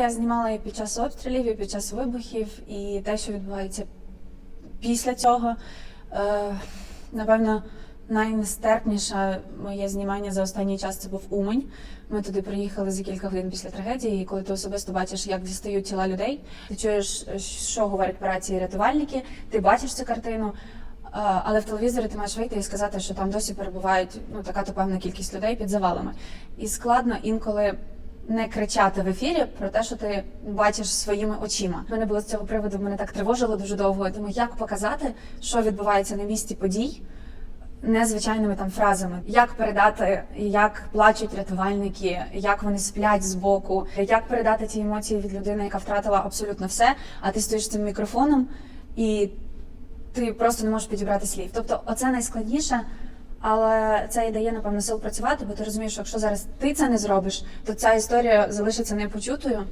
я знімала і під час обстрілів, і під час вибухів, і те, що відбувається після цього. Е, напевно, найнестерпніше моє знімання за останній час це був Умань. Ми туди приїхали за кілька годин після трагедії, і коли ти особисто бачиш, як дістають тіла людей, ти чуєш, що говорять по рації рятувальники, ти бачиш цю картину. е, Але в телевізорі ти маєш вийти і сказати, що там досі перебувають ну така то певна кількість людей під завалами. І складно інколи не кричати в ефірі про те, що ти бачиш своїми очима. У мене було з цього приводу, мене так тривожило дуже довго. Я Думаю, як показати, що відбувається на місці подій, незвичайними там фразами, як передати, як плачуть рятувальники, як вони сплять збоку, як передати ті емоції від людини, яка втратила абсолютно все. А ти стоїш цим мікрофоном і ти просто не можеш підібрати слів. Тобто, оце найскладніше. Але це і дає, напевно, сил працювати, бо ти розумієш, що якщо зараз ти це не зробиш, то ця історія залишиться непочутою.